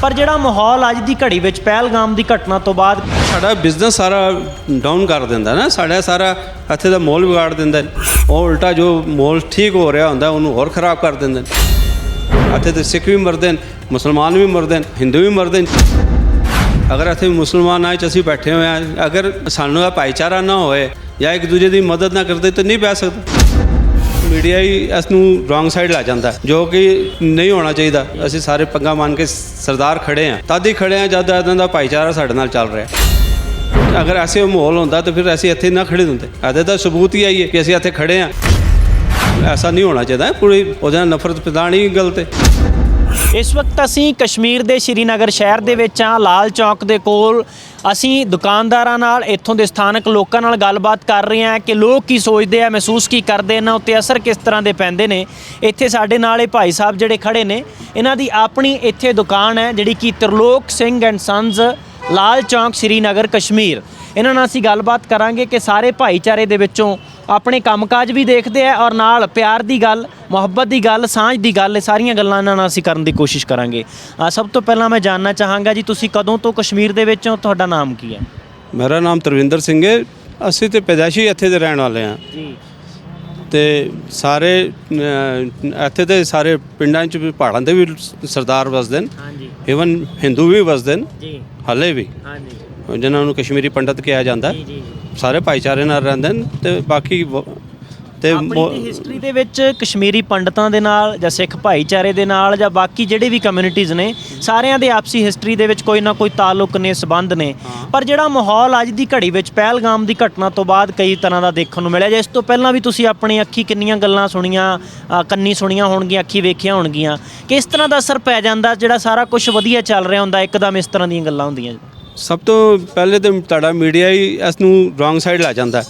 ਪਰ ਜਿਹੜਾ ਮਾਹੌਲ ਅੱਜ ਦੀ ਘੜੀ ਵਿੱਚ ਪਹਿਲਗਾਮ ਦੀ ਘਟਨਾ ਤੋਂ ਬਾਅਦ ਸਾਡਾ ਬਿਜ਼ਨਸ ਸਾਰਾ ਡਾਊਨ ਕਰ ਦਿੰਦਾ ਨਾ, ਸਾਡਾ ਸਾਰਾ ਇੱਥੇ ਦਾ ਮੋਲ ਵਿਗਾੜ ਦਿੰਦਾ ਉਹ ਉਲਟਾ ਜੋ ਮੋਲ ਠੀਕ ਹੋ ਰਿਹਾ ਹੁੰਦਾ, ਉਹਨੂੰ ਹੋਰ ਖਰਾਬ ਕਰ ਦਿੰਦੇ ਨੇ ਇੱਥੇ ਤੇ ਸਿੱਖ ਵੀ ਮਰਦੇ ਨੇ ਮੁਸਲਮਾਨ ਵੀ ਮਰਦੇ ਨੇ ਹਿੰਦੂ ਵੀ ਮਰਦੇ ਨੇ ਅਗਰ ਇੱਥੇ ਮੁਸਲਮਾਨ ਆਏ ਚ ਅਸੀਂ ਬੈਠੇ ਹੋਏ ਆ ਅਗਰ ਸਾਨੂੰ ਇਹ ਭਾਈਚਾਰਾ ਨਾ ਹੋਏ ਜਾਂ ਇੱਕ ਦੂਜੇ ਦੀ ਮਦਦ ਨਾ ਕਰਦੇ ਤਾਂ ਨਹੀਂ ਬਹਿ ਸਕਦੇ। ਮੀਡੀਆ ਹੀ ਇਸ ਨੂੰ ਰੋਂਗ ਸਾਈਡ ਲੈ ਜਾਂਦਾ, ਜੋ ਕਿ ਨਹੀਂ ਹੋਣਾ ਚਾਹੀਦਾ। ਅਸੀਂ ਸਾਰੇ ਪੰਗਾ ਮੰਨ ਕੇ ਸਰਦਾਰ ਖੜੇ ਆ ਤਦ ਹੀ ਖੜੇ ਆ ਜਦ ਇਦਾਂ ਦਾ ਭਾਈਚਾਰਾ ਸਾਡੇ ਨਾਲ ਚੱਲ ਰਿਹਾ। ਅਗਰ ਐਸੇ ਮਾਹੌਲ ਹੁੰਦਾ ਤਾਂ ਫਿਰ ਅਸੀਂ ਇੱਥੇ ਨਾ ਖੜੇ ਹੁੰਦੇ। ਇਹਦੇ ਦਾ ਸਬੂਤ ਹੀ ਆਈ ਹੈ ਕਿ ਅਸੀਂ ਇੱਥੇ ਖੜੇ ਆ ਐਸਾ ਨਹੀਂ ਹੋਣਾ ਚਾਹੀਦਾ, ਪੂਰੀ ਉਹਦੇ ਨਾਲ ਨਫ਼ਰਤ ਪਿਦਾਣੀ ਗਲਤ ਹੈ ਇਸ ਵਕਤ ਅਸੀਂ ਕਸ਼ਮੀਰ ਦੇ ਸ਼੍ਰੀਨਗਰ ਸ਼ਹਿਰ ਦੇ ਵਿੱਚ ਆ ਲਾਲ ਚੌਕ ਦੇ ਕੋਲ। ਅਸੀਂ ਦੁਕਾਨਦਾਰਾਂ ਨਾਲ, ਇੱਥੋਂ ਦੇ ਸਥਾਨਕ ਲੋਕਾਂ ਨਾਲ ਗੱਲਬਾਤ ਕਰ ਰਹੇ ਹਾਂ ਕਿ ਲੋਕ ਕੀ ਸੋਚਦੇ ਆ, ਮਹਿਸੂਸ ਕੀ ਕਰਦੇ, ਇਹਨਾਂ ਉੱਤੇ ਅਸਰ ਕਿਸ ਤਰ੍ਹਾਂ ਦੇ ਪੈਂਦੇ ਨੇ। ਇੱਥੇ ਸਾਡੇ ਨਾਲ ਇਹ ਭਾਈ ਸਾਹਿਬ ਜਿਹੜੇ ਖੜੇ ਨੇ, ਇਹਨਾਂ ਦੀ ਆਪਣੀ ਇੱਥੇ ਦੁਕਾਨ ਹੈ, ਜਿਹੜੀ ਕਿ ਤਰਲੋਕ ਸਿੰਘ ਐਂਡ ਸੰਜ਼ ਲਾਲ ਚੌਂਕ, ਸ਼੍ਰੀਨਗਰ, ਕਸ਼ਮੀਰ। ਇਹਨਾਂ ਨਾਲ ਅਸੀਂ ਗੱਲਬਾਤ ਕਰਾਂਗੇ ਕਿ ਸਾਰੇ ਭਾਈਚਾਰੇ ਦੇ ਵਿੱਚੋਂ ਆਪਣੇ ਕੰਮਕਾਜ ਵੀ ਦੇਖਦੇ ਆ ਔਰ ਨਾਲ ਪਿਆਰ ਦੀ ਗੱਲ ਮੁਹੱਬਤ ਦੀ ਗੱਲ ਸਾਂਝ ਦੀ ਗੱਲ ਇਹ ਸਾਰੀਆਂ ਗੱਲਾਂ ਇਹਨਾਂ ਨਾਲ ਅਸੀਂ ਕਰਨ ਦੀ ਕੋਸ਼ਿਸ਼ ਕਰਾਂਗੇ। ਸਭ ਤੋਂ ਪਹਿਲਾਂ ਮੈਂ ਜਾਨਣਾ ਚਾਹਾਂਗਾ ਜੀ ਤੁਸੀਂ ਕਦੋਂ ਤੋਂ ਕਸ਼ਮੀਰ ਦੇ ਵਿੱਚ ਹੋ? ਤੁਹਾਡਾ ਨਾਮ ਕੀ ਹੈ? ਮੇਰਾ ਨਾਮ ਤਰਵਿੰਦਰ ਸਿੰਘ ਹੈ। ਅਸੀਂ ਤੇ ਪੈਦਾਇਸ਼ੀ ਇੱਥੇ ਦੇ ਰਹਿਣ ਵਾਲੇ ਹਾਂ। ਜੀ। ਤੇ ਸਾਰੇ ਇੱਥੇ ਤੇ ਸਾਰੇ ਪਿੰਡਾਂ 'ਚ ਵੀ ਪਹਾੜਾਂ ਦੇ ਵੀ ਸਰਦਾਰ ਵਸਦੇ ਨੇ। ਹਾਂਜੀ। ਇਵਨ ਹਿੰਦੂ ਵੀ ਵਸਦੇ ਨੇ। ਜੀ। ਹਲੇ ਵੀ। ਹਾਂਜੀ। ਜਿਨ੍ਹਾਂ ਨੂੰ ਕਸ਼ਮੀਰੀ ਪੰਡਤ ਕਿਹਾ ਜਾਂਦਾ। ਜੀ ਜੀ ਸਾਰੇ ਭਾਈਚਾਰੇ ਨਾਲ ਰਹਿੰਦੇ ਨੇ ਤੇ ਬਾਕੀ ਵ- ਤੇ ਆਪਣੀ ਮੋ- ਹਿਸਟਰੀ ਦੇ ਵਿੱਚ ਕਸ਼ਮੀਰੀ ਪੰਡਤਾਂ ਦੇ ਨਾਲ ਜਾਂ ਸਿੱਖ ਭਾਈਚਾਰੇ ਦੇ ਨਾਲ ਜਾਂ ਬਾਕੀ ਜਿਹੜੇ ਵੀ ਕਮਿਊਨਿਟੀਜ਼ ਨੇ ਸਾਰਿਆਂ ਦੇ ਆਪਸੀ ਹਿਸਟਰੀ ਦੇ ਵਿੱਚ ਕੋਈ ਨਾ ਕੋਈ ਤਾਲੁਕ ਨੇ ਸਬੰਧ ਨੇ। ਪਰ ਜਿਹੜਾ ਮਾਹੌਲ ਅੱਜ ਦੀ ਘੜੀ ਵਿੱਚ ਪਹਿਲਗਾਮ ਦੀ ਘਟਨਾ ਤੋਂ ਬਾਅਦ ਕਈ ਤਰ੍ਹਾਂ ਦਾ ਦੇਖਣ ਨੂੰ ਮਿਲਿਆ ਜੇ ਇਸ ਤੋਂ ਪਹਿਲਾਂ ਵੀ ਤੁਸੀਂ ਆਪਣੀ ਅੱਖੀ ਕਿੰਨੀਆਂ ਗੱਲਾਂ ਸੁਣੀਆਂ ਅ, ਕੰਨੀ ਸੁਣੀਆਂ ਹੋਣਗੀਆਂ ਅੱਖੀ ਵੇਖੀਆਂ ਹੋਣਗੀਆਂ ਕਿਸ ਤਰ੍ਹਾਂ ਦਾ ਅਸਰ ਪੈ ਜਾਂਦਾ ਜਿਹੜਾ ਸਾਰਾ ਕੁਝ ਵਧੀਆ ਚੱਲ ਰਿਹਾ ਹੁੰਦਾ ਇੱਕਦਮ ਇਸ ਤਰ੍ਹਾਂ ਦੀਆਂ ਗੱਲਾਂ ਹੁੰਦੀਆਂ? ਸਭ ਤੋਂ ਪਹਿਲੇ ਤੇ ਤੁਹਾਡਾ ਮੀਡੀਆ ਹੀ ਇਸ ਨੂੰ ਰੋਂਗ ਸਾਈਡ ਲੈ ਜਾਂਦਾ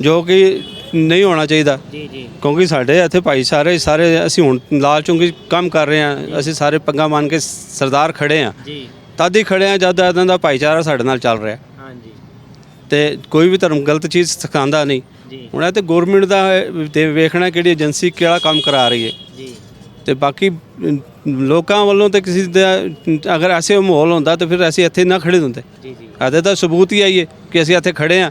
ਜੋ ਕਿ ਨਹੀਂ ਹੋਣਾ ਚਾਹੀਦਾ। ਜੀ ਜੀ। ਕਿਉਂਕਿ ਸਾਡੇ ਇੱਥੇ ਭਾਈਚਾਰੇ ਸਾਰੇ ਅਸੀਂ ਹੁਣ ਲਾਲ ਚੁੰਗੀ ਕੰਮ ਕਰ ਰਹੇ ਹਾਂ ਅਸੀਂ ਸਾਰੇ ਪੰਗਾ ਮੰਨ ਕੇ ਸਰਦਾਰ ਖੜੇ ਹਾਂ। ਜੀ। ਤਦ ਹੀ ਖੜੇ ਹਾਂ ਜਦ ਇਦਾਂ ਦਾ ਭਾਈਚਾਰਾ ਸਾਡੇ ਨਾਲ ਚੱਲ ਰਿਹਾ। ਹਾਂਜੀ। ਤੇ ਕੋਈ ਵੀ ਧਰਮ ਗਲਤ ਚੀਜ਼ ਸਿਖਾਉਂਦਾ ਨਹੀਂ। ਜੀ। ਹੁਣ ਇਹ ਤੇ ਗਵਰਨਮੈਂਟ ਦਾ ਤੇ ਵੇਖਣਾ ਕਿਹੜੀ ਏਜੰਸੀ ਕਿਹੜਾ ਕੰਮ ਕਰਾ ਰਹੀ ਹੈ। ਜੀ। ਤੇ ਬਾਕੀ ਲੋਕਾਂ ਵੱਲੋਂ ਤੇ ਕਿਸੇ ਦਾ ਅਗਰ ਐਸੇ ਮਾਹੌਲ ਹੁੰਦਾ ਤਾਂ ਫਿਰ ਅਸੀਂ ਇੱਥੇ ਨਾ ਖੜੇ ਹੁੰਦੇ। ਜੀ ਜੀ। ਇਹਦੇ ਦਾ ਸਬੂਤ ਹੀ ਆਈ ਹੈ ਕਿ ਅਸੀਂ ਇੱਥੇ ਖੜੇ ਹਾਂ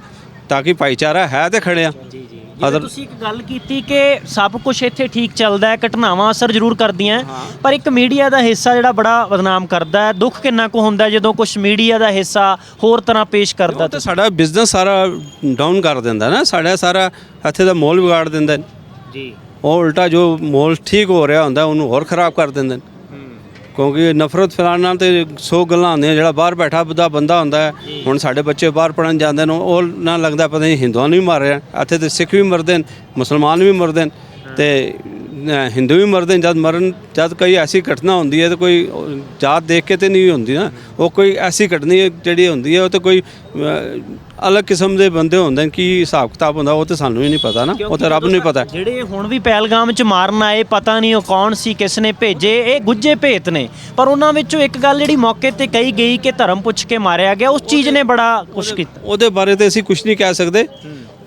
ਤਾਂ ਕਿ ਭਾਈਚਾਰਾ ਹੈ ਤੇ ਖੜੇ ਹਾਂ। ਜੀ ਜੀ। ਅਦਰ- ਤੁਸੀਂ ਇੱਕ ਗੱਲ ਕੀਤੀ ਕਿ ਸਭ ਕੁਝ ਇੱਥੇ ਠੀਕ ਚੱਲਦਾ ਹੈ ਘਟਨਾਵਾਂ ਅਸਰ ਜ਼ਰੂਰ ਕਰਦੀਆਂ ਪਰ ਇੱਕ ਮੀਡੀਆ ਦਾ ਹਿੱਸਾ ਜਿਹੜਾ ਬੜਾ ਬਦਨਾਮ ਕਰਦਾ ਹੈ ਦੁੱਖ ਕਿੰਨਾ ਕੁ ਹੁੰਦਾ ਜਦੋਂ ਕੁਝ ਮੀਡੀਆ ਦਾ ਹਿੱਸਾ ਹੋਰ ਤਰ੍ਹਾਂ ਪੇਸ਼ ਕਰਦਾ ਤਾਂ ਸਾਡਾ ਬਿਜ਼ਨਸ ਸਾਰਾ ਡਾਊਨ ਕਰ ਦਿੰਦਾ ਨਾ ਸਾਡਾ ਸਾਰਾ ਇੱਥੇ ਦਾ ਮੋਲ ਵਿਗਾੜ ਦਿੰਦਾ ਜੀ। ਉਹ ਉਲਟਾ ਜੋ ਮੋਲ ਠੀਕ ਹੋ ਰਿਹਾ ਹੁੰਦਾ, ਉਹਨੂੰ ਹੋਰ ਖਰਾਬ ਕਰ ਦਿੰਦੇ ਨੇ। ਕਿਉਂਕਿ ਨਫ਼ਰਤ ਫੈਲਾਉਣ ਨਾਲ ਤੇ ਸੌ ਗੱਲਾਂ ਆਉਂਦੀਆਂ ਜਿਹੜਾ ਬਾਹਰ ਬੈਠਾ ਦਾ ਬੰਦਾ ਹੁੰਦਾ ਹੈ, ਹੁਣ ਸਾਡੇ ਬੱਚੇ ਬਾਹਰ ਪੜਨ ਜਾਂਦੇ ਨੇ, ਉਹ ਨਾ ਲੱਗਦਾ ਪਤਾ ਨਹੀਂ ਹਿੰਦੂਆਂ ਨੂੰ ਵੀ ਮਾਰ ਰਿਹਾ, ਇੱਥੇ ਤੇ ਸਿੱਖ ਵੀ ਮਰਦੇ ਨੇ, ਮੁਸਲਮਾਨ ਵੀ ਮਰਦੇ ਨੇ, ਤੇ ਹਿੰਦੂ ਵੀ ਮਰਦੇ ਨੇ ਜਦ ਮਰਨ ਜਦ ਕੋਈ ਐਸੀ ਘਟਨਾ ਹੁੰਦੀ ਹੈ ਤੇ ਕੋਈ ਜਾਤ ਦੇਖ ਕੇ ਤੇ ਨਹੀਂ ਹੁੰਦੀ ਨਾ ਉਹ ਕੋਈ ਐਸੀ ਘਟਨਾ ਹੈ ਜਿਹੜੀ ਹੁੰਦੀ ਹੈ ਉਹ ਤੇ ਕੋਈ ਅਲੱਗ ਕਿਸਮ ਦੇ ਬੰਦੇ ਹੁੰਦੇ ਨੇ ਕੀ ਹਿਸਾਬ ਕਿਤਾਬ ਹੁੰਦਾ ਉਹ ਤੇ ਸਾਨੂੰ ਹੀ ਨਹੀਂ ਪਤਾ ਨਾ ਉਹ ਤੇ ਰੱਬ ਨੂੰ ਹੀ ਪਤਾ ਹੈ। ਜਿਹੜੇ ਹੁਣ ਵੀ ਪਹਿਲਗਾਮ ਚ ਮਾਰਨ ਆਏ ਪਤਾ ਨਹੀਂ ਉਹ ਕੌਣ ਸੀ ਕਿਸ ਨੇ ਭੇਜੇ ਇਹ ਗੁੱਜੇ ਭੇਤ ਨੇ। ਪਰ ਉਹਨਾਂ ਵਿੱਚੋਂ ਇੱਕ ਗੱਲ ਜਿਹੜੀ ਮੌਕੇ ਤੇ ਕਹੀ ਗਈ ਕਿ ਧਰਮ ਪੁੱਛ ਕੇ ਮਾਰਿਆ ਗਿਆ ਉਸ ਚੀਜ਼ ਨੇ ਬੜਾ ਕੁਛ ਕੀਤਾ। ਉਹਦੇ ਬਾਰੇ ਤੇ ਅਸੀਂ ਕੁਝ ਨਹੀਂ ਕਹਿ ਸਕਦੇ।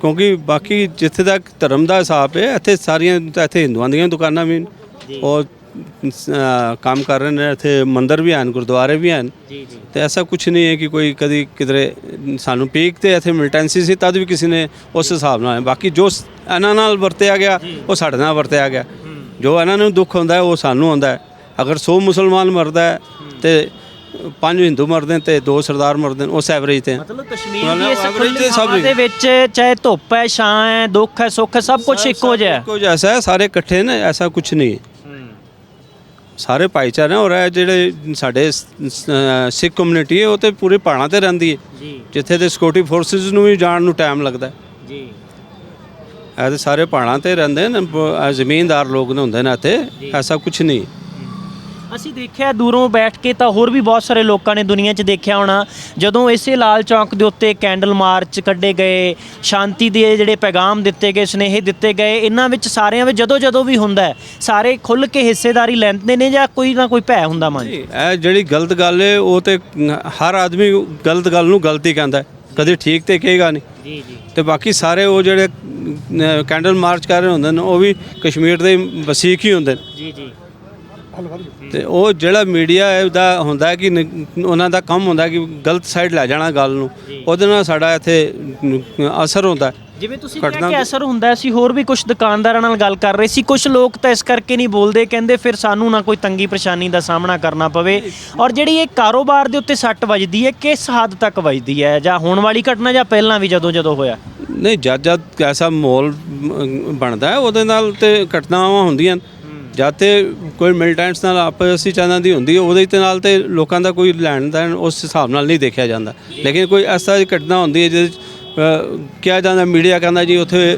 ਕਿਉਂਕਿ ਬਾਕੀ ਜਿੱਥੇ ਤੱਕ ਧਰਮ ਦਾ ਹਿਸਾਬ ਹੈ ਇੱਥੇ ਸਾਰੀਆਂ ਇੱਥੇ ਹਿੰਦੂਆਂ ਦੀਆਂ ਦੁਕਾਨਾਂ ਵੀ ਨੇ। ਉਹ ਅ, ਕੰਮ ਕਰ ਰਹੇ ਨੇ ਇੱਥੇ ਮੰਦਿਰ ਵੀ ਹਨ ਗੁਰਦੁਆਰੇ ਵੀ ਹਨ। ਜੀ ਜੀ। ਤੇ ਐਸਾ ਕੁਝ ਨਹੀਂ ਹੈ ਕਿ ਕੋਈ ਕਦੀ ਕਿਧਰੇ ਸਾਨੂੰ ਪੀਕ ਤੇ ਇੱਥੇ ਮਿਲਟੈਂਸੀ ਸੀ ਤਦ ਵੀ ਕਿਸੇ ਨੇ ਉਸ ਹਿਸਾਬ ਨਾਲ ਬਾਕੀ ਜੋ ਇਹਨਾਂ ਨਾਲ ਵਰਤਿਆ ਗਿਆ ਉਹ ਸਾਡੇ ਨਾਲ ਵਰਤਿਆ ਗਿਆ। ਜੋ ਇਹਨਾਂ ਨੂੰ ਦੁੱਖ ਹੁੰਦਾ ਹੈ ਉਹ ਸਾਨੂੰ ਹੁੰਦਾ ਹੈ। ਅਗਰ 100 ਮੁਸਲਮਾਨ ਮਰਦਾ ਹੈ। ਤੇ ਪੰਜ ਹਿੰਦੂ ਮਰਦੇ ਨੇ ਤੇ ਦੋ ਸਰਦਾਰ ਮਰਦੇ ਨੇ ਉਸ ਐਵਰੇਜ ਤੇ। ਮਤਲਬ ਕਸ਼ਮੀਰ ਦੀ ਇਸ average ਖੁੱਲੀ ਤੇ ਸਭ ਹਵਾ ਦੇ ਵਿੱਚ ਚਾਹੇ ਧੁੱਪ ਹੈ ਛਾਂ ਹੈ ਦੁੱਖ ਹੈ ਸੁੱਖ ਹੈ ਸਭ ਕੁਝ ਇੱਕੋ ਜਿਹਾ ਹੈ। ਕੁਝ ਐਸਾ ਹੈ ਸਾਰੇ ਇਕੱਠੇ ਨੇ ਐਸਾ ਕੁਝ ਨਹੀਂ। ਹੈ ਸਾਰੇ ਭਾਈਚਾਰੇ ਔਰ ਇਹ ਜਿਹੜੇ ਸਾਡੇ ਸ- ਸਿੱਖ ਕਮਿਊਨਿਟੀ ਹੈ ਉਹ ਤੇ ਪੂਰੇ ਪਹਾੜਾਂ ਤੇ ਰਹਿੰਦੀ ਹੈ। ਜੀ। ਜਿੱਥੇ ਤੇ ਸਿਕਿਉਰਿਟੀ ਫੋਰਸਸ ਨੂੰ ਵੀ ਜਾਣ ਨੂੰ ਟਾਈਮ ਲੱਗਦਾ ਹੈ। ਜੀ। ਇਹ ਤੇ ਸਾਰੇ ਪਹਾੜਾਂ ਤੇ ਰਹਿੰਦੇ ਨੇ ਬ- ਲੋਕ ਨੇ ਹੁੰਦੇ ਨੇ ਇੱਥੇ ਐਸਾ ਕੁਝ ਨਹੀਂ। ਅਸੀਂ ਦੇਖਿਆ ਦੂਰੋਂ ਬੈਠ ਕੇ ਤਾਂ ਹੋਰ ਵੀ ਬਹੁਤ ਸਾਰੇ ਲੋਕਾਂ ਨੇ ਦੁਨੀਆ 'ਚ ਦੇਖਿਆ ਹੋਣਾ। ਜਦੋਂ ਇਸੇ ਲਾਲ ਚੌਕ ਦੇ ਉੱਤੇ ਕੈਂਡਲ ਮਾਰਚ ਕੱਢੇ ਗਏ ਸ਼ਾਂਤੀ ਦੇ ਜਿਹੜੇ ਪੈਗਾਮ ਦਿੱਤੇ ਗਏ ਸੁਨੇਹੇ ਦਿੱਤੇ ਗਏ ਇਹਨਾਂ ਵਿੱਚ ਸਾਰਿਆਂ ਵਿੱਚ ਜਦੋਂ ਜਦੋਂ ਵੀ ਹੁੰਦਾ ਸਾਰੇ ਖੁੱਲ ਕੇ ਹਿੱਸੇਦਾਰੀ ਲੈਂਦੇ ਨੇ ਜਾਂ ਕੋਈ ਨਾ ਕੋਈ ਭੈ ਹੁੰਦਾ ਮਨ ਇਹ ਜਿਹੜੀ ਗਲਤ ਗੱਲ ਹੈ ਉਹ ਤੇ ਹਰ ਆਦਮੀ ਗਲਤ ਗੱਲ ਨੂੰ ਗਲਤੀ ਕਹਿੰਦਾ ਕਦੇ ਠੀਕ ਤੇ ਕਹੇਗਾ ਨਹੀਂ। ਜੀ ਜੀ। ਤੇ ਬਾਕੀ ਸਾਰੇ ਉਹ ਜਿਹੜੇ ਕੈਂਡਲ ਮਾਰਚ ਕਰ ਰਹੇ ਹੁੰਦੇ ਨੇ ਉਹ ਵੀ ਕਸ਼ਮੀਰ ਦੇ ਵਸੀਕ ਹੀ ਹੁੰਦੇ ਨੇ। ਜੀ ਜੀ। ਤੇ ਉਹ ਜਿਹੜਾ ਮੀਡੀਆ ਹੈ ਉਹਦਾ ਹੁੰਦਾ ਕਿ ਨ- ਉਹਨਾਂ ਦਾ ਕੰਮ ਹੁੰਦਾ ਕਿ ਗਲਤ ਸਾਈਡ ਲੈ ਜਾਣਾ ਗੱਲ ਨੂੰ ਉਹਦੇ ਨਾਲ ਸਾਡਾ ਇੱਥੇ ਨ- ਅਸਰ ਹੁੰਦਾ ਹੈ। ਜਿਵੇਂ ਤੁਸੀਂ ਕਿਹਾ ਘਟਨਾ- ਕਿ ਅਸਰ ਹੁੰਦਾ ਸੀ ਹੋਰ ਵੀ ਕੁਝ ਦੁਕਾਨਦਾਰਾਂ ਨਾਲ ਗੱਲ ਕਰ ਰਹੇ ਸੀ ਕੁਝ ਲੋਕ ਤਾਂ ਇਸ ਕਰਕੇ ਨਹੀਂ ਬੋਲਦੇ ਕਹਿੰਦੇ ਫਿਰ ਸਾਨੂੰ ਨਾ ਕੋਈ ਤੰਗੀ ਪਰੇਸ਼ਾਨੀ ਦਾ ਸਾਹਮਣਾ ਕਰਨਾ ਪਵੇ ਔਰ ਜਿਹੜੀ ਇਹ ਕਾਰੋਬਾਰ ਦੇ ਉੱਤੇ ਸੱਟ ਵੱਜਦੀ ਹੈ ਕਿਸ ਹੱਦ ਤੱਕ ਵੱਜਦੀ ਹੈ ਜਾਂ ਹੋਣ ਵਾਲੀ ਘਟਨਾ ਜਾਂ ਪਹਿਲਾਂ ਵੀ ਜਦੋਂ ਜਦੋਂ ਹੋਇਆ ਨਹੀਂ ਜਦ ਜਦ ਐਸਾ ਮਾਹੌਲ ਬਣਦਾ ਹੈ ਉਹਦੇ ਨਾਲ ਤੇ ਘਟਨਾਵਾਂ ਹੁੰਦੀਆਂ। ਜਦ ਤੇ ਕੋਈ ਮਿਲਟੈਂਟਸ ਨਾਲ ਆਪਸੀ ਚਾਹਨਾਂ ਦੀ ਹੁੰਦੀ ਹੈ ਉਹਦੇ ਤੇ ਨਾਲ ਤੇ ਲੋਕਾਂ ਦਾ ਕੋਈ ਲੈਣ ਦੇਣ ਉਸ ਹਿਸਾਬ ਨਾਲ ਨਹੀਂ ਦੇਖਿਆ ਜਾਂਦਾ। ਲੇਕਿਨ ਕੋਈ ਐਸਾ ਘਟਨਾ ਹੁੰਦੀ ਹੈ ਜਿਹਦੇ ਕਿਹਾ ਜਾਂਦਾ ਮੀਡੀਆ ਕਹਿੰਦਾ ਜੀ ਉੱਥੇ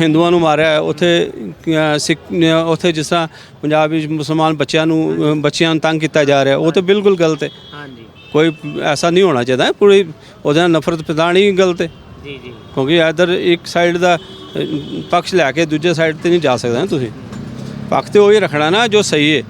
ਹਿੰਦੂਆਂ ਨੂੰ ਮਾਰਿਆ ਉੱਥੇ ਸਿੱਖ ਉੱਥੇ ਜਿਸ ਤਰ੍ਹਾਂ ਪੰਜਾਬ ਵਿੱਚ ਮੁਸਲਮਾਨ ਬੱਚਿਆਂ ਨੂੰ ਬੱਚਿਆਂ ਨੂੰ ਤੰਗ ਕੀਤਾ ਜਾ ਰਿਹਾ ਉਹ ਤੇ ਬਿਲਕੁਲ ਗਲਤ ਹੈ। ਹਾਂਜੀ। ਕੋਈ ਐਸਾ ਨਹੀਂ ਹੋਣਾ ਚਾਹੀਦਾ ਪੂਰੀ ਉਹਦੇ ਨਾਲ ਨਫ਼ਰਤ ਫੈਲਾਉਣੀ ਗਲਤ ਹੈ। ਜੀ ਜੀ। ਕਿਉਂਕਿ ਇਧਰ ਇੱਕ ਸਾਈਡ ਦਾ ਪੱਖ ਲੈ ਕੇ ਦੂਜੇ ਸਾਈਡ ਤੇ ਨਹੀਂ ਜਾ ਸਕਦੇ ਤੁਸੀਂ। ਪੱਖ ਤੇ ਉਹੀ ਰੱਖਣਾ ਨਾ ਜੋ ਸਹੀ ਹੈ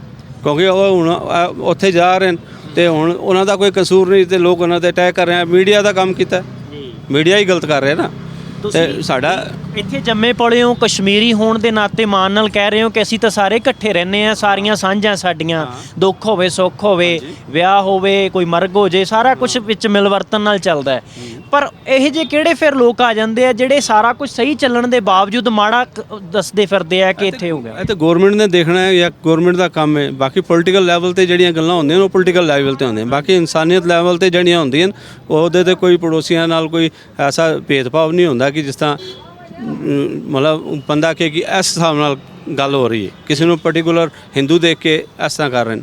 ਕਿਉਂਕਿ ਉਹ ਹੁਣ ਅ, ਉੱਥੇ ਜਾ ਰਹੇ ਨੇ ਤੇ ਹੁਣ ਉਹਨਾਂ ਦਾ ਕੋਈ ਕਸੂਰ ਨਹੀਂ ਤੇ ਲੋਕ ਉਹਨਾਂ ਤੇ ਅਟੈਕ ਕਰ ਰਹੇ ਆ। ਮੀਡੀਆ ਦਾ ਕੰਮ ਕੀਤਾ। ਜੀ। ਮੀਡੀਆ ਹੀ ਗਲਤ ਕਰ ਰਿਹਾ ਨਾ। ਤੇ ਤੁਸੀਂ- ਸਾਡਾ ਇੱਥੇ ਜੰਮੇ ਪਲੇ ਹੋ ਕਸ਼ਮੀਰੀ ਹੋਣ ਦੇ ਨਾਤੇ ਮਾਣ ਨਾਲ ਕਹਿ ਰਹੇ ਹੋ ਕਿ ਅਸੀਂ ਤਾਂ ਸਾਰੇ ਇਕੱਠੇ ਰਹਿੰਦੇ ਆ ਸਾਰੀਆਂ ਸਾਂਝਾਂ ਸਾਡੀਆਂ ਦੁੱਖ ਹੋਵੇ ਸੁੱਖ ਹੋਵੇ ਵਿਆਹ ਹੋਵੇ ਕੋਈ ਮਰਗ ਹੋ ਜੇ ਸਾਰਾ ਕੁਝ ਵਿੱਚ ਮਿਲਵਰਤਨ ਨਾਲ ਚੱਲਦਾ ਹੈ। ਪਰ ਇਹ ਜੇ ਕਿਹੜੇ ਫਿਰ ਲੋਕ ਆ ਜਾਂਦੇ ਆ ਜਿਹੜੇ ਸਾਰਾ ਕੁਝ ਸਹੀ ਚੱਲਣ ਦੇ ਬਾਵਜੂਦ ਮਾੜਾ ਕ- ਦੱਸਦੇ ਫਿਰਦੇ ਆ ਕਿ ਇੱਥੇ ਹੋ ਗਿਆ? ਇਹ ਤਾਂ ਗਵਰਨਮੈਂਟ ਨੇ ਦੇਖਣਾ ਹੈ ਜਾਂ ਗਵਰਨਮੈਂਟ ਦਾ ਕੰਮ ਹੈ। ਬਾਕੀ ਪੋਲੀਟੀਕਲ ਲੈਵਲ ਤੇ ਜਿਹੜੀਆਂ ਗੱਲਾਂ ਹੁੰਦੀਆਂ ਨੇ ਉਹ ਪੋਲੀਟੀਕਲ ਲੈਵਲ ਤੇ ਹੁੰਦੀਆਂ ਬਾਕੀ ਇਨਸਾਨੀਅਤ ਲੈਵਲ ਤੇ ਜਿਹੜੀਆਂ ਹੁੰਦੀਆਂ ਨੇ ਉਹਦੇ ਤੇ ਕੋਈ ਪੜੋਸੀਆਂ ਨਾਲ ਕੋਈ ਐਸਾ ਭੇਦਭਾਵ ਨਹੀਂ ਹੁੰਦਾ ਕਿ ਜਿਸ ਤਰ੍ਹਾਂ ਅਮ, ਮਤਲਬ ਬੰਦਾ ਕਹੇ ਕਿ ਇਸ ਹਿਸਾਬ ਨਾਲ ਗੱਲ ਹੋ ਰਹੀ ਹੈ। ਕਿਸੇ ਨੂੰ ਪਾਰਟਿਕੂਲਰ ਹਿੰਦੂ ਦੇਖ ਕੇ ਇਸ ਤਰ੍ਹਾਂ ਕਰ ਰਹੇ ਨੇ।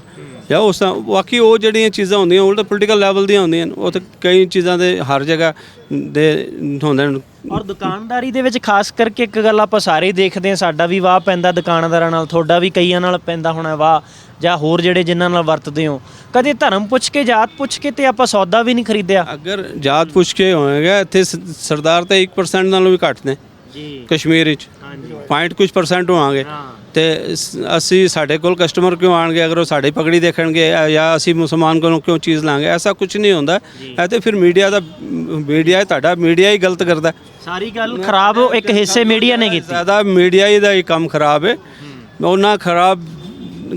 ਜਾਂ ਉਸ ਤਰ੍ਹਾਂ ਬਾਕੀ ਉਹ ਜਿਹੜੀਆਂ ਚੀਜ਼ਾਂ ਹੁੰਦੀਆਂ ਉਹ ਤਾਂ ਪੋਲੀਟੀਕਲ ਲੈਵਲ ਦੀਆਂ ਹੁੰਦੀਆਂ ਨੇ। ਉਹ ਤਾਂ ਕਈ ਚੀਜ਼ਾਂ ਦੇ ਹਰ ਜਗ੍ਹਾ ਦੇ ਹੁੰਦੇ ਨੇ। ਔਰ ਦੁਕਾਨਦਾਰੀ ਦੇ ਵਿੱਚ ਖਾਸ ਕਰਕੇ ਇੱਕ ਗੱਲ ਆਪਾਂ ਸਾਰੇ ਦੇਖਦੇ ਆ ਸਾਡਾ ਵੀ ਵਾਹ ਪੈਂਦਾ ਦੁਕਾਨਦਾਰਾਂ ਨਾਲ ਤੁਹਾਡਾ ਵੀ ਕਈਆਂ ਨਾਲ ਪੈਂਦਾ ਹੋਣਾ ਵਾਹ ਜਾਂ ਹੋਰ ਜਿਹੜੇ ਜਿਨ੍ਹਾਂ ਨਾਲ ਵਰਤਦੇ ਹੋ। ਕਦੇ ਧਰਮ ਪੁੱਛ ਕੇ ਜਾਤ ਪੁੱਛ ਕੇ ਤੇ ਆਪਾਂ ਸੌਦਾ ਵੀ ਨਹੀਂ ਖਰੀਦਿਆ। ਅਗਰ ਜਾਤ ਪੁੱਛ ਕੇ ਹੋਏਗਾ ਇੱਥੇ ਸ- ਸਰਦਾਰ ਤਾਂ 1% ਨਾਲੋਂ ਵੀ ਘੱਟ ਨੇ। ਜੀ। ਕਸ਼ਮੀਰ ਵਿੱਚ ਹਾਂਜੀ। ਪੁਆਇੰਟ ਕੁਝ ਪਰਸੈਂਟ ਹੋਵਾਂਗੇ। ਹਾਂ। ਤੇ ਸ- ਅਸੀਂ ਸਾਡੇ ਕੋਲ ਕਸਟਮਰ ਕਿਉਂ ਆਣਗੇ? ਅਗਰ ਉਹ ਸਾਡੀ ਪਗੜੀ ਦੇਖਣਗੇ ਅ, ਜਾਂ ਅਸੀਂ ਮੁਸਲਮਾਨ ਕੋਲੋਂ ਕਿਉਂ ਚੀਜ਼ ਲਾਂਗੇ? ਐਸਾ ਕੁਝ ਨਹੀਂ ਹੁੰਦਾ। ਇਹ ਤੇ ਫਿਰ ਮੀਡੀਆ ਦਾ ਮੀਡੀਆ ਤੁਹਾਡਾ ਮੀਡੀਆ ਹੀ ਗਲਤ ਕਰਦਾ। ਸਾਰੀ ਗੱਲ ਖਰਾਬ ਇੱਕ ਹਿੱਸੇ ਮੀਡੀਆ ਨੇ ਕੀਤੀ। ਜ਼ਿਆਦਾ ਮੀਡੀਆ ਹੀ ਦਾ ਹੀ ਕੰਮ ਖਰਾਬ ਹੈ। ਉਹਨਾਂ ਖਰਾਬ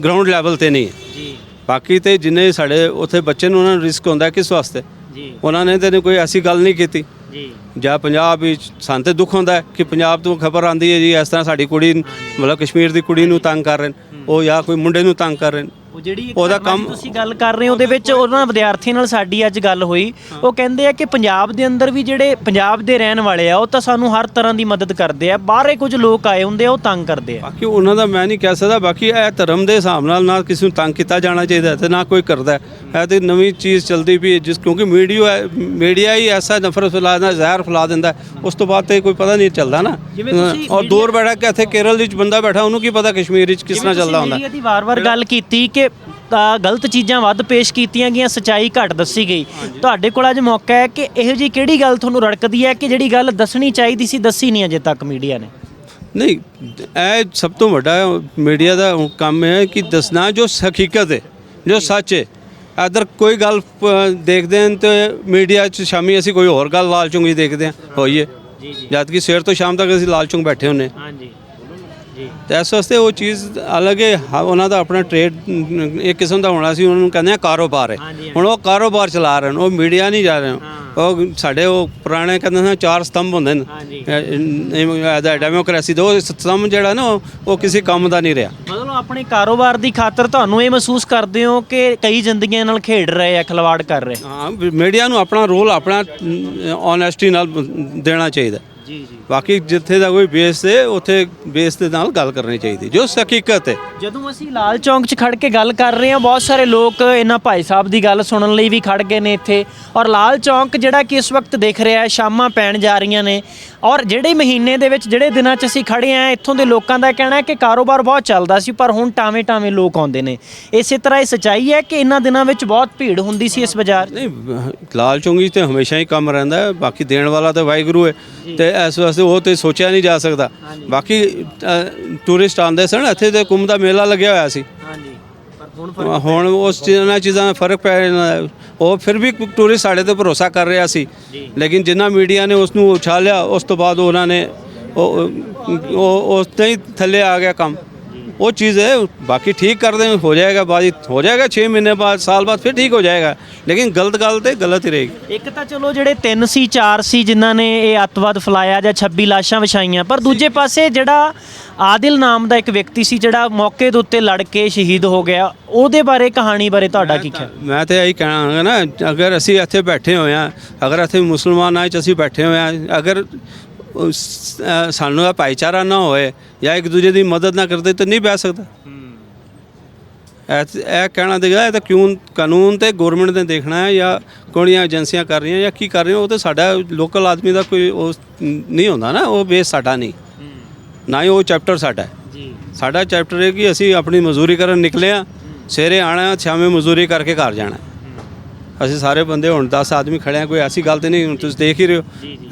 ਗਰਾਊਂਡ ਲੈਵਲ ਤੇ ਨਹੀਂ। ਹੈ ਜੀ। ਬਾਕੀ ਤੇ ਜਿੰਨੇ ਸਾਡੇ ਉੱਥੇ ਬੱਚੇ ਨੂੰ ਉਹਨਾਂ ਨੂੰ ਰਿਸਕ ਹੁੰਦਾ ਹੈ ਕਿਸ ਵਾਸਤੇ? ਜੀ। ਉਹਨਾਂ ਨੇ ਤੇ ਕੋਈ ਐਸੀ ਗੱਲ ਨਹੀਂ ਕੀਤੀ। ਜੀ। ਜਾਂ ਪੰਜਾਬ ਵਿੱਚ ਸਾਨੂੰ ਤੇ ਦੁੱਖ ਹੁੰਦਾ ਹੈ ਕਿ ਪੰਜਾਬ ਤੋਂ ਖਬਰ ਆਂਦੀ ਹੈ ਜੀ ਇਸ ਤਰ੍ਹਾਂ ਸਾਡੀ ਕੁੜੀ ਨੂੰ- ਮਤਲਬ ਕਸ਼ਮੀਰ ਦੀ ਕੁੜੀ ਨੂੰ ਤੰਗ ਕਰ ਰਹੇ ਨੇ। ਉਹ ਜਾਂ ਕੋਈ ਮੁੰਡੇ ਨੂੰ ਤੰਗ ਕਰ ਰਹੇ ਨੇ। ਉਹ ਜਿਹੜੀ ਉਹਦਾ ਕੰਮ- ਤੁਸੀਂ ਗੱਲ ਕਰ ਰਹੇ ਹੋ ਉਹਦੇ ਵਿੱਚ ਉਹਨਾਂ ਵਿਦਿਆਰਥੀਆਂ ਨਾਲ ਸਾਡੀ ਅੱਜ ਗੱਲ ਹੋਈ। ਉਹ ਕਹਿੰਦੇ ਆ ਕਿ ਪੰਜਾਬ ਦੇ ਅੰਦਰ ਵੀ ਜਿਹੜੇ ਪੰਜਾਬ ਦੇ ਰਹਿਣ ਵਾਲੇ ਆ ਉਹ ਤਾਂ ਸਾਨੂੰ ਹਰ ਤਰ੍ਹਾਂ ਦੀ ਮਦਦ ਕਰਦੇ ਆ। ਬਾਹਰੇ ਕੁਝ ਲੋਕ ਆਏ ਹੁੰਦੇ ਆ ਉਹ ਤੰਗ ਕਰਦੇ ਆ। ਬਾਕੀ ਉਹਨਾਂ ਦਾ ਮੈਂ ਨਹੀਂ ਕਹਿ ਸਕਦਾ ਬਾਕੀ ਇਹ ਧਰਮ ਦੇ ਹਿਸਾਬ ਨਾਲ ਨਾ ਕਿਸੇ ਨੂੰ ਤੰਗ ਕੀਤਾ ਜਾਣਾ ਚਾਹੀਦਾ ਤੇ ਨਾ ਕੋਈ ਕਰਦਾ। ਹੈ। ਤੇ ਨਵੀਂ ਚੀਜ਼ ਚਲਦੀ ਵੀ ਜਿਸ ਕਿਉਂਕਿ ਮੀਡੀਆ ਮੀਡੀਆ ਹੀ ਐਸਾ ਨਫ਼ਰਤ ਫੈਲਾ ਦਿੰਦਾ ਜ਼ਹਿਰ ਫੈਲਾ ਦਿੰਦਾ। ਉਸ ਤੋਂ ਬਾਅਦ ਤੇ ਕੋਈ ਪਤਾ ਨਹੀਂ ਚੱਲਦਾ ਨਾ। ਔਰ ਦੂਰ ਬੈਠਾ ਕੇ ਇੱਥੇ ਕੇਰਲ ਵਿੱਚ ਬੰਦਾ ਬੈਠਾ ਉਹਨੂੰ ਕੀ ਪਤਾ ਕਸ਼ਮੀਰ ਵਿੱਚ ਕਿਸ ਤਰ੍ਹਾਂ ਚੱਲਦਾ ਹੁੰਦਾ। ਮੀਡੀਆ ਦੀ ਵਾਰ-ਵਾਰ ਗੱਲ ਕੀਤੀ ਕਿ ਤਾਂ ਗਲਤ ਚੀਜ਼ਾਂ ਵੱਧ ਪੇਸ਼ ਕੀਤੀਆਂ ਗਈਆਂ ਸਚਾਈ ਘੱਟ ਦੱਸੀ ਗਈ। ਤੁਹਾਡੇ ਕੋਲ ਅੱਜ ਮੌਕਾ ਹੈ ਕਿ ਇਹੋ ਜੀ ਕਿਹੜੀ ਗੱਲ ਤੁਹਾਨੂੰ ਰੜਕਦੀ ਹੈ ਕਿ ਜਿਹੜੀ ਗੱਲ ਦੱਸਣੀ ਚਾਹੀਦੀ ਸੀ ਦੱਸੀ ਨਹੀਂ ਅਜੇ ਤੱਕ ਮੀਡੀਆ ਨੇ? ਨਹੀਂ ਇਹ ਸਭ ਤੋਂ ਵੱਡਾ ਮੀਡੀਆ ਦਾ ਕੰਮ ਹੈ ਕਿ ਦੱਸਣਾ ਜੋ ਹਕੀਕਤ ਹੈ ਜੋ ਸੱਚ ਹੈ। ਅਦਰ ਕੋਈ ਗੱਲ ਦੇਖਦੇ ਹਾਂ ਤੇ ਮੀਡੀਆ 'ਚ ਸ਼ਾਮੀ ਅਸੀਂ ਕੋਈ ਹੋਰ ਗੱਲ ਲਾਲ ਚੁੰਗੀ ਦੇਖਦੇ ਹਾਂ ਹੋਈਏ। ਜੀ ਜੀ। ਜਦ ਕਿ ਸਵੇਰ ਤੋਂ ਸ਼ਾਮ ਤੱਕ ਅਸੀਂ ਲਾਲ ਚੁੰਗ ਬੈਠੇ ਹੁੰਨੇ ਹਾਂਜੀ। ਜੀ ਤੇ ਇਸ ਵਾਸਤੇ ਉਹ ਚੀਜ਼ ਅਲੱਗ ਹੈ। ਹਾਂ, ਉਹਨਾਂ ਦਾ ਆਪਣਾ ਟ੍ਰੇਡ ਇੱਕ ਕਿਸਮ ਦਾ ਹੋਣਾ ਸੀ ਉਹਨਾਂ ਨੂੰ ਕਹਿੰਦੇ ਆ ਕਾਰੋਬਾਰ ਹੈ। ਹੁਣ ਉਹ ਕਾਰੋਬਾਰ ਚਲਾ ਰਹੇ ਨੇ ਉਹ ਮੀਡੀਆ ਨਹੀਂ ਜਾ ਰਹੇ। ਉਹ ਸਾਡੇ ਉਹ ਪੁਰਾਣੇ ਕਹਿੰਦੇ ਨੇ ਚਾਰ ਸਤੰਭ ਹੁੰਦੇ ਨੇ। ਹਾਂਜੀ। ਇਹਦਾ ਡੈਮੋਕ੍ਰੇਸੀ ਦਾ ਸਤੰਭ ਜਿਹੜਾ ਨਾ ਉਹ- ਉਹ ਕਿਸੇ ਕੰਮ ਦਾ ਨਹੀਂ ਰਿਹਾ। ਮਤਲਬ ਆਪਣੇ ਕਾਰੋਬਾਰ ਦੀ ਖਾਤਰ ਤੁਹਾਨੂੰ ਇਹ ਮਹਿਸੂਸ ਕਰਦੇ ਹੋ ਕਿ ਕਈ ਜ਼ਿੰਦਗੀਆਂ ਨਾਲ ਖੇਡ ਰਹੇ ਆ ਖਿਲਵਾੜ ਕਰ ਰਹੇ ਹਾਂ ਮੀਡੀਆ ਨੂੰ ਆਪਣਾ ਰੋਲ ਆਪਣਾ ਓਨੈਸਟੀ ਨਾਲ ਦੇਣਾ ਚਾਹੀਦਾ। ਜੀ ਜੀ। ਬਾਕੀ ਜਿੱਥੇ ਦਾ ਕੋਈ ਬੇਸ ਹੈ ਉੱਥੇ ਬੇਸ ਦੇ ਨਾਲ ਗੱਲ ਕਰਨੀ ਚਾਹੀਦੀ ਜੋ ਹਕੀਕਤ ਹੈ। ਜਦੋਂ ਅਸੀਂ ਲਾਲ ਚੌਂਕ 'ਚ ਖੜ ਕੇ ਗੱਲ ਕਰ ਰਹੇ ਹਾਂ ਬਹੁਤ ਸਾਰੇ ਲੋਕ ਇਹਨਾਂ ਭਾਈ ਸਾਹਿਬ ਦੀ ਗੱਲ ਸੁਣਨ ਲਈ ਵੀ ਖੜ ਗਏ ਨੇ ਇੱਥੇ। ਔਰ ਲਾਲ ਚੌਂਕ ਜਿਹੜਾ ਕਿ ਇਸ ਵਕਤ ਦਿਖ ਰਿਹਾ ਹੈ ਸ਼ਾਮਾਂ ਪੈਣ ਜਾ ਰਹੀਆਂ ਨੇ। ਔਰ ਜਿਹੜੇ ਮਹੀਨੇ ਦੇ ਵਿੱਚ ਜਿਹੜੇ ਦਿਨਾਂ 'ਚ ਅਸੀਂ ਖੜੇ ਆ ਇੱਥੋਂ ਦੇ ਲੋਕਾਂ ਦਾ ਕਹਿਣਾ ਹੈ ਕਿ ਕਾਰੋਬਾਰ ਬਹੁਤ ਚੱਲਦਾ ਸੀ ਪਰ ਹੁਣ ਟਾਵੇਂ ਟਾਵੇਂ ਲੋਕ ਆਉਂਦੇ ਨੇ। ਇਸੇ ਤਰ੍ਹਾਂ ਇਹ ਸਚਾਈ ਹੈ ਕਿ ਇਹਨਾਂ ਦਿਨਾਂ ਵਿੱਚ ਬਹੁਤ ਭੀੜ ਹੁੰਦੀ ਸੀ ਇਸ ਬਾਜ਼ਾਰ 'ਚ? ਨਹੀਂ ਲਾਲ ਚੁੰਗੀ ਤੇ ਹਮੇਸ਼ਾ ਹੀ ਕੰਮ ਰਹਿੰਦਾ ਹੈ ਬਾਕੀ ਦੇਣ ਵਾਲਾ ਤਾਂ ਵਾਹਿਗੁਰੂ ਹੈ। ਤੇ ਇਸ ਵਾਸਤੇ ਉਹ ਤੇ ਸੋਚਿਆ ਨਹੀਂ ਜਾ ਸਕਦਾ ਬਾਕੀ ਟੂਰਿਸਟ ਆਉਂਦੇ ਸਨ ਇੱਥੇ ਤੇ ਕੁੰਭ ਦਾ ਮੇਲਾ ਲੱਗਿਆ ਹੋਇਆ ਸੀ ਹੁਣ ਉਸ ਚੀਜ਼ਾਂ ਚੀਜ਼ਾਂ ਦਾ ਫ਼ਰਕ ਪੈ ਰਿਹਾ ਉਹ ਫਿਰ ਵੀ ਟੂਰਿਸਟ ਸਾਡੇ ਤੇ ਭਰੋਸਾ ਕਰ ਰਿਹਾ ਸੀ ਲੇਕਿਨ ਜਿੰਨਾ ਮੀਡੀਆ ਨੇ ਉਸ ਨੂੰ ਉਛਾਲਿਆ ਉਸ ਤੋਂ ਬਾਅਦ ਉਹਨਾਂ ਨੇ ਉਹ ਉਸ ਤੇ ਹੀ ਥੱਲੇ ਆ ਗਿਆ ਕੰਮ वो चीज़ है बाकी ठीक कर दें हो जाएगा बाद हो जाएगा छः महीने बाद साल बाद फिर ठीक हो जाएगा लेकिन गलत गलत है गलत ही रहेगी ਇੱਕ ਤਾਂ ਚਲੋ ਜਿਹੜੇ 3 ਸੀ 4 ਸੀ ਜਿਨ੍ਹਾਂ ਨੇ ਇਹ ਅੱਤਵਾਦ ਫਲਾਇਆ ਜਾਂ 26 ਲਾਸ਼ਾਂ ਵਿਛਾਈਆਂ ਪਰ ਦੂਜੇ ਪਾਸੇ ਜਿਹੜਾ ਆਦਿਲ ਨਾਮ ਦਾ ਇੱਕ ਵਿਅਕਤੀ ਸੀ ਜਿਹੜਾ ਮੌਕੇ ਦੇ ਉੱਤੇ ਲੜ ਕੇ ਸ਼ਹੀਦ ਹੋ ਗਿਆ ਉਹਦੇ ਬਾਰੇ ਕਹਾਣੀ ਬਾਰੇ ਤੁਹਾਡਾ ਕੀ ਖਿਆਲ ਮੈਂ ਤੇ ਇਹੀ ਕਹਿਣਾ ਨਾ ਅਗਰ ਅਸੀਂ ਇੱਥੇ ਬੈਠੇ ਹੋਏ ਆ ਅਗਰ ਇੱਥੇ ਮੁਸਲਮਾਨਾਂ 'ਚ ਅਸੀਂ ਬੈਠੇ ਹੋਏ ਆ ਅਗਰ ਉਸ- ਅ, ਸਾਨੂੰ ਇਹ ਭਾਈਚਾਰਾ ਨਾ ਹੋਏ ਜਾਂ ਇੱਕ ਦੂਜੇ ਦੀ ਮਦਦ ਨਾ ਕਰਦੇ ਤਾਂ ਨਹੀਂ ਬਹਿ ਸਕਦਾ। ਇਹ ਇਹ ਕਹਿਣਾ ਦੇਗਾ ਇਹ ਤਾਂ ਕਿਉਂ ਕਾਨੂੰਨ ਤੇ ਗਵਰਨਮੈਂਟ ਨੇ ਦੇਖਣਾ ਹੈ ਜਾਂ ਕੋਣੀਆਂ ਏਜੰਸੀਆਂ ਕਰ ਰਹੀਆਂ ਜਾਂ ਕੀ ਕਰ ਰਹੀਆਂ ਉਹ ਤਾਂ ਸਾਡਾ ਲੋਕਲ ਆਦਮੀ ਦਾ ਕੋਈ ਉਹ ਨਹੀਂ ਹੁੰਦਾ ਨਾ ਉਹ ਬੇਸ ਸਾਡਾ ਨਹੀਂ। ਨਾ ਹੀ ਉਹ ਚੈਪਟਰ ਸਾਡਾ ਹੈ। ਜੀ। ਸਾਡਾ ਚੈਪਟਰ ਹੈ ਕਿ ਅਸੀਂ ਆਪਣੀ ਮਜ਼ਦੂਰੀ ਕਰਨ ਨਿਕਲੇ ਆ ਸਵੇਰੇ ਆਣਾ ਸ਼ਾਮੇ ਮਜ਼ਦੂਰੀ ਕਰਕੇ ਘਰ ਜਾਣਾ ਅਸੀਂ ਸਾਰੇ ਬੰਦੇ ਹੁਣ 10 ਆਦਮੀ ਖੜੇ ਆ ਕੋਈ ਐਸੀ ਗੱਲ ਤੇ ਨਹੀਂ ਹੁਣ ਤੁਸੀਂ ਦੇਖ ਹੀ ਰਹੇ ਹੋ।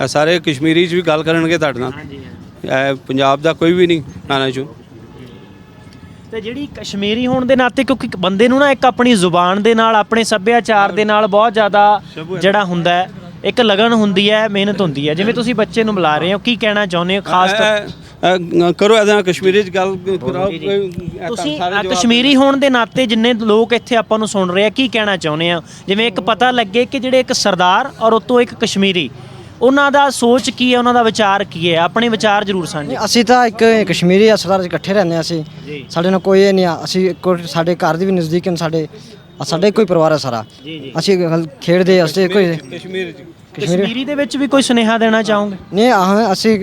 ਇਹ ਸਾਰੇ ਕਸ਼ਮੀਰੀ ਚ ਵੀ ਗੱਲ ਕਰਨਗੇ ਤੁਹਾਡੇ ਨਾਲ। ਹਾਂਜੀ ਇਹ ਪੰਜਾਬ ਦਾ ਕੋਈ ਵੀ ਨਹੀਂ ਆਣਾ ਚੋਂ ਤੇ ਜਿਹੜੀ ਕਸ਼ਮੀਰੀ ਹੋਣ ਦੇ ਨਾਤੇ ਕਿਉਂਕਿ ਬੰਦੇ ਨੂੰ ਨਾ ਇੱਕ ਆਪਣੀ ਜ਼ੁਬਾਨ ਦੇ ਨਾਲ ਆਪਣੇ ਸੱਭਿਆਚਾਰ ਦੇ ਨਾਲ ਬਹੁਤ ਜ਼ਿਆਦਾ ਜਿਹੜਾ ਹੁੰਦਾ ਹੈ ਇੱਕ ਲਗਨ ਹੁੰਦੀ ਹੈ ਮਿਹਨਤ ਹੁੰਦੀ ਹੈ। ਜਿਵੇਂ ਤੁਸੀਂ ਬੱਚੇ ਨੂੰ ਬੁਲਾ ਰਹੇ ਹੋ ਕੀ ਕਹਿਣਾ ਚਾਹੁੰਦੇ ਹੋ ਖਾਸ ਤੌਰ ਕਰੋ ਇਹਦੇ ਨਾਲ ਕਸ਼ਮੀਰੀ ਚ ਗੱਲ ਕਰਾਓ। ਕੋਈ ਇਹ ਤੁਸੀਂ ਸਾਰੇ ਅ, ਜਵਾਬ- ਕਸ਼ਮੀਰੀ ਹੋਣ ਦੇ ਨਾਤੇ ਜਿੰਨੇ ਲੋਕ ਇੱਥੇ ਆਪਾਂ ਨੂੰ ਸੁਣ ਰਹੇ ਆ ਕੀ ਕਹਿਣਾ ਚਾਹੁੰਦੇ ਆ? ਜਿਵੇਂ ਇੱਕ ਪਤਾ ਲੱਗੇ ਕਿ ਜਿਹੜੇ ਇੱਕ ਸਰਦਾਰ ਔਰ ਉਤੋਂ ਇੱਕ ਕਸ਼ਮੀਰੀ ਉਹਨਾਂ ਦਾ ਸੋਚ ਕੀ ਹੈ ਉਹਨਾਂ ਦਾ ਵਿਚਾਰ ਕੀ ਹੈ ਆਪਣੇ ਵਿਚਾਰ ਜ਼ਰੂਰ ਸਾਂਝੇ ਨਹੀਂ, ਅਸੀਂ ਤਾਂ ਇੱਕ ਕਸ਼ਮੀਰੀ ਅਸਰਦਾਰ ਇਕੱਠੇ ਰਹਿੰਦੇ ਹਾਂ ਅਸੀਂ। ਜੀ। ਸਾਡੇ ਨਾਲ ਕੋਈ ਇਹ ਨਹੀਂ ਆ ਅਸੀਂ ਸਾਡੇ ਘਰ ਦੇ ਵੀ ਨਜ਼ਦੀਕ ਹਨ ਸਾਡੇ ਆ ਸਾਡੇ ਕੋਈ ਪਰਿਵਾਰ ਹੈ ਸਾਰਾ। ਜੀ ਜੀ। ਅਸੀਂ ਖੇਡਦੇ ਅਸੀਂ ਕੋਈ ਕਸ਼ਮੀਰ ਚ ਕਸ਼ਮੀਰੀ ਦੇ ਵਿੱਚ ਵੀ ਕੋਈ ਸੁਨੇਹਾ ਦੇਣਾ ਚਾਹੋਗੇ? ਨਹੀਂ ਆਹ ਅਸੀਂ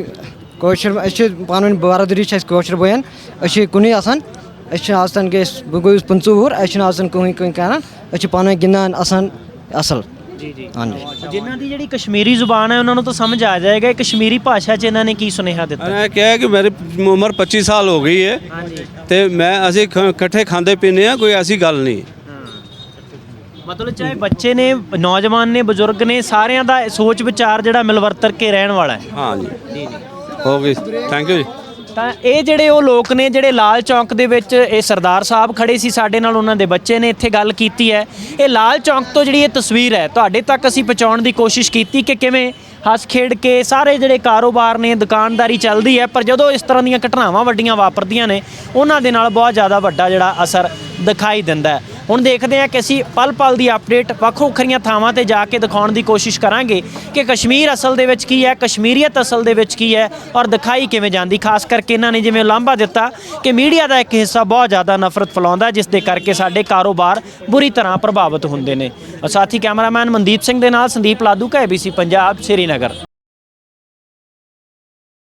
ਕੋਸ਼ਰ ਅਸੀਂ ਪਾਨਨ ਬਾਰਾਦਰੀ ਛੇ ਕੋਸ਼ਰ ਬੋਇਨ ਅਸੀਂ ਕੁਨੀ ਆਸਨ ਅਸੀਂ ਆਸਨ ਕੇ ਬਗੋਇਸ ਪੰਚੂਰ ਅਸੀਂ ਆਸਨ ਕੋਈ ਕੋਈ ਕਹਿਣਾ ਅਸੀਂ ਪਾਨਨ ਗਿੰਨਾਨ ਆਸਨ ਅਸਲ ਜੀ ਜੀ। ਹਾਂਜੀ ਜਿਨ੍ਹਾਂ ਦੀ ਜਿਹੜੀ ਕਸ਼ਮੀਰੀ ਜ਼ੁਬਾਨ ਹੈ ਉਹਨਾਂ ਨੂੰ ਤਾਂ ਸਮਝ ਆ ਜਾਏਗਾ ਇਹ ਕਸ਼ਮੀਰੀ ਭਾਸ਼ਾ 'ਚ ਇਹਨਾਂ ਨੇ ਕੀ ਸੁਨੇਹਾ ਦਿੱਤਾ? ਮੈਂ ਕਿਹਾ ਕਿ ਮੇਰੀ ਉਮਰ 25 ਸਾਲ ਹੋ ਗਈ ਹੈ। ਹਾਂਜੀ ਤੇ ਮੈਂ ਅਸੀਂ ਖ- ਇਕੱਠੇ ਖਾਂਦੇ ਪੀਂਦੇ ਆ ਕੋਈ ਐਸੀ ਗੱਲ ਨਹੀਂ। ਮਤਲਬ ਚਾਹੇ ਬੱਚੇ ਨੇ ਨੌਜਵਾਨ ਨੇ ਬਜ਼ੁਰਗ ਨੇ ਸਾਰਿਆਂ ਦਾ ਸੋਚ ਵਿਚਾਰ ਜਿਹੜਾ ਮਿਲਵਰਤਰ ਕੇ ਰਹਿਣ ਵਾਲਾ ਹੈ। ਹਾਂ ਜੀ। ਹੋ ਗਈ ਥੈਂਕ ਯੂ ਜੀ। ਤਾਂ ਇਹ ਜਿਹੜੇ ਉਹ ਲੋਕ ਨੇ, ਜਿਹੜੇ ਲਾਲ ਚੌਂਕ ਦੇ ਵਿੱਚ ਇਹ ਸਰਦਾਰ ਸਾਹਿਬ ਖੜੇ ਸੀ ਸਾਡੇ ਨਾਲ, ਉਹਨਾਂ ਦੇ ਬੱਚੇ ਨੇ ਇੱਥੇ ਗੱਲ ਕੀਤੀ ਹੈ। ਇਹ ਲਾਲ ਚੌਂਕ ਤੋਂ ਜਿਹੜੀ ਇਹ ਤਸਵੀਰ ਹੈ, ਤੁਹਾਡੇ ਤੱਕ ਅਸੀਂ ਪਹੁੰਚਾਉਣ ਦੀ ਕੋਸ਼ਿਸ਼ ਕੀਤੀ ਕਿ ਕਿਵੇਂ ਹੱਸ ਖੇਡ ਕੇ ਸਾਰੇ ਜਿਹੜੇ ਕਾਰੋਬਾਰ ਨੇ, ਦੁਕਾਨਦਾਰੀ ਚੱਲਦੀ ਹੈ, ਪਰ ਜਦੋਂ ਇਸ ਤਰ੍ਹਾਂ ਦੀਆਂ ਘਟਨਾਵਾਂ ਵੱਡੀਆਂ ਵਾਪਰਦੀਆਂ ਨੇ, ਉਹਨਾਂ ਦੇ ਨਾਲ ਬਹੁਤ ਜ਼ਿਆਦਾ ਵੱਡਾ ਜਿਹੜਾ ਅਸਰ ਦਿਖਾਈ ਦਿੰਦਾ ਹੈ। ਹੁਣ ਦੇਖਦੇ ਹਾਂ ਕਿ ਅਸੀਂ ਪਲ ਪਲ ਦੀ ਅਪਡੇਟ ਵੱਖੋ ਵੱਖਰੀਆਂ ਥਾਵਾਂ ਤੇ ਜਾ ਕੇ ਦਿਖਾਉਣ ਦੀ ਕੋਸ਼ਿਸ਼ ਕਰਾਂਗੇ ਕਿ ਕਸ਼ਮੀਰ ਅਸਲ ਦੇ ਵਿੱਚ ਕੀ ਹੈ, ਕਸ਼ਮੀਰੀਅਤ ਅਸਲ ਦੇ ਵਿੱਚ ਕੀ ਹੈ ਔਰ ਦਿਖਾਈ ਕਿਵੇਂ ਜਾਂਦੀ, ਖਾਸ ਕਰਕੇ ਇਹਨਾਂ ਨੇ ਜਿਵੇਂ ਲਾਂਭਾ ਦਿੱਤਾ ਕਿ ਮੀਡੀਆ ਦਾ ਇੱਕ ਹਿੱਸਾ ਬਹੁਤ ਜ਼ਿਆਦਾ ਨਫ਼ਰਤ ਫੈਲਾਉਂਦਾ, ਜਿਸ ਦੇ ਕਰਕੇ ਸਾਡੇ ਕਾਰੋਬਾਰ ਬੁਰੀ ਤਰ੍ਹਾਂ ਪ੍ਰਭਾਵਿਤ ਹੁੰਦੇ ਨੇ। ਸਾਥੀ ਕੈਮਰਾਮੈਨ ਮਨਦੀਪ ਸਿੰਘ ਦੇ ਨਾਲ ਸੰਦੀਪ ਲਾਦੂ ਕਾ ABC ਪੰਜਾਬ, ਸ਼੍ਰੀਨਗਰ।